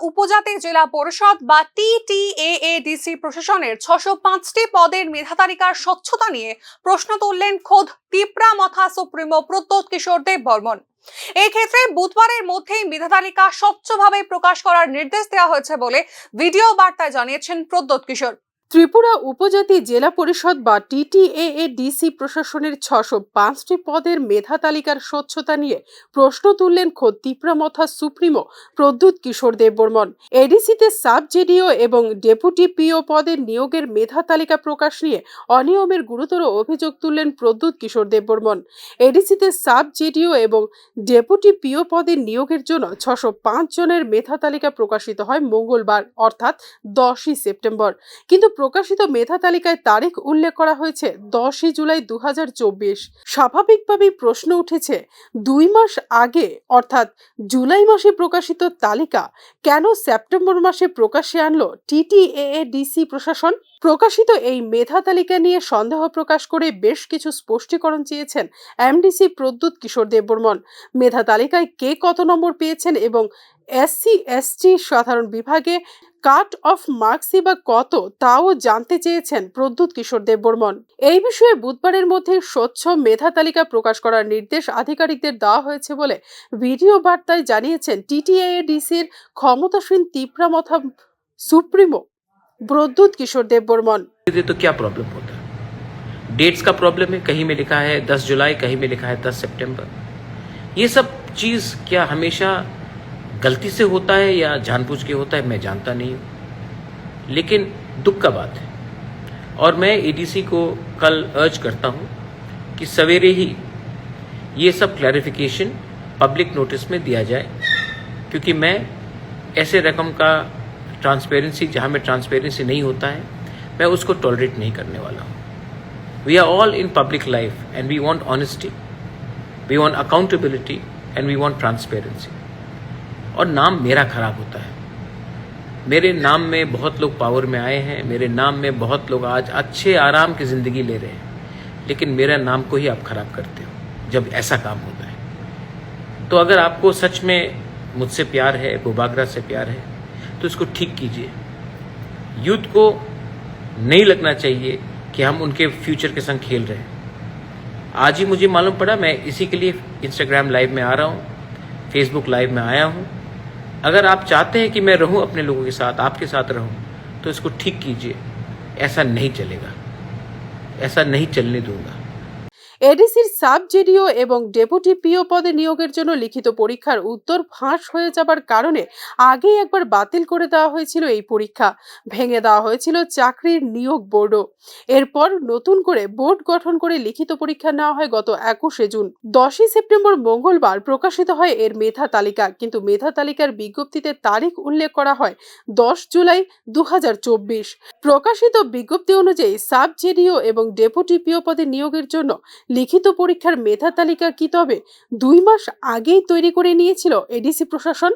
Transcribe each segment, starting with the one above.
উপজাতি জেলা পরিষদ বা টিটিএএডিসি প্রশাসনের ছশো পাঁচটি পদের মেধা তালিকার স্বচ্ছতা নিয়ে প্রশ্ন তুললেন খোদ তিপ্রা মথা সুপ্রিমো প্রদ্যোৎ কিশোর দেব বর্মন এক্ষেত্রে বুধবারের মধ্যেই মেধা তালিকা স্বচ্ছভাবে প্রকাশ করার নির্দেশ দেওয়া হয়েছে বলে ভিডিও বার্তায় জানিয়েছেন প্রদ্যোৎ কিশোর। ত্রিপুরা উপজাতি জেলা পরিষদ বা টিটিএএডিসি প্রশাসনের ছশো পাঁচটি পদের মেধা তালিকার স্বচ্ছতা নিয়ে প্রশ্ন তুললেন খোদ তিপ্রামথা সুপ্রিমো প্রদ্যুৎ কিশোর দেববর্মন। এডিসিতে সাব জেডিও এবং ডেপুটি পিও পদের নিয়োগের মেধা তালিকা প্রকাশ নিয়ে অনিয়মের গুরুতর অভিযোগ তুললেন প্রদ্যুৎ কিশোর দেববর্মন। এডিসিতে সাব জেডিও এবং ডেপুটি পিও পদের নিয়োগের জন্য ছশো জনের মেধা তালিকা প্রকাশিত হয় মঙ্গলবার, অর্থাৎ দশই সেপ্টেম্বর। কিন্তু প্রকাশিত মেধা তালিকায় তারিখ উল্লেখ করা হয়েছে দশই জুলাই দু হাজার চব্বিশ। স্বাভাবিকভাবেই প্রশ্ন উঠেছে, দুই মাস আগে, অর্থাৎ জুলাই মাসে প্রকাশিত তালিকা কেন সেপ্টেম্বর মাসে প্রকাশ্যে আনলো টিটিএএডিসি প্রশাসন? প্রকাশিত এই মেধা তালিকা নিয়ে সন্দেহ প্রকাশ করে বেশ কিছু স্পষ্টীকরণ চেয়েছেন M D C Pradyot Kishore Debbarman. মেধা তালিকায় কে কত নম্বর পেয়েছেন এবং এসসি এসটি সাধারণ বিভাগে কাট অফ মার্কসই বা কত তাও জানতে চেয়েছেন প্রদ্যুৎ কিশোর দেববর্মন। এই বিষয়ে বুধবারের মধ্যে স্বচ্ছ মেধা তালিকা প্রকাশ করার নির্দেশ আধিকারিকদের দেওয়া হয়েছে বলে ভিডিও বার্তায় জানিয়েছেন টিটিআইডিসির ক্ষমতাসীন তিপ্রামথা সুপ্রিমো প্রদ্যুৎ কিশোর দেব বর্মন तो প্রবলেম কহি होता है डेट्स का प्रॉब्लम है कहीं में लिखा है 10 जुलाई कहीं में लिखा है 10 सितंबर ये सब चीज क्या हमेशा गलती से होता है या जानबूझ के होता है, मैं जानता नहीं हूँ। लेकिन दुख का बात है। और मैं एडीसी को कल अर्ज़ करता हूँ कि सवेरे ही ये सब क्लैरिफिकेशन पब्लिक नोटिस में दिया जाए, क्योंकि मैं ऐसे रकम का ट्रांसपेरेंसी जहाँ में ट्रांसपेरेंसी नहीं होता है, मैं उसको टॉलरेट नहीं करने वाला हूँ। We are all in public life and we want honesty we want accountability and we want transparency और नाम मेरा खराब होता है। मेरे नाम में बहुत लोग पावर में आए हैं, मेरे नाम में बहुत लोग आज अच्छे आराम की ज़िंदगी ले रहे हैं। लेकिन मेरा नाम को ही आप खराब करते हो, जब ऐसा काम होता है। तो अगर आपको सच में मुझसे प्यार है, गोबागरा से प्यार है तो इसको ठीक कीजिए। यूथ को नहीं लगना चाहिए कि हम उनके फ्यूचर के संग खेल रहे हैं। आज ही मुझे मालूम पड़ा, मैं इसी के लिए इंस्टाग्राम लाइव में आ रहा हूँ फेसबुक लाइव में आया हूँ। अगर आप चाहते हैं कि मैं रहूँ अपने लोगों के साथ, आपके साथ रहूँ तो इसको ठीक कीजिए। ऐसा नहीं चलेगा। ऐसा नहीं चलने दूँगा। এডিসির সাব জেডিও এবং ডেপুটি পিও পদে নিয়োগের জন্য লিখিত পরীক্ষার উত্তর ফাঁস হয়ে যাবার কারণে আগেই একবার বাতিল করে দেওয়া হয়েছিল এই পরীক্ষা। ভেঙে দেওয়া হয়েছিল চাকরির নিয়োগ বোর্ডও। এরপর নতুন করে বোর্ড গঠন করে লিখিত পরীক্ষা নেওয়া হয় গত একুশে জুন। দশই সেপ্টেম্বর মঙ্গলবার প্রকাশিত হয় এর মেধা তালিকা, কিন্তু মেধা তালিকার বিজ্ঞপ্তিতে তারিখ উল্লেখ করা হয় দশ জুলাই দু হাজার চব্বিশ। প্রকাশিত বিজ্ঞপ্তি অনুযায়ী সাব জেডিও এবং ডেপুটি পিও পদে নিয়োগের জন্য লিখিত পরীক্ষার মেধা তালিকা কি তবে দুই মাস আগেই তৈরি করে নিয়েছিল এডিসি প্রশাসন?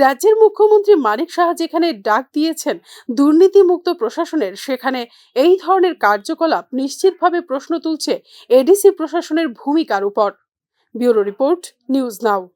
রাজ্যের মুখ্যমন্ত্রী মানিক শাহ যেখানে ডাক দিয়েছেন দুর্নীতিমুক্ত প্রশাসনের, সেখানে এই ধরনের কার্যকলাপ নিশ্চিতভাবে প্রশ্ন তুলছে এডিসি প্রশাসনের ভূমিকার উপর। Bureau report, news now.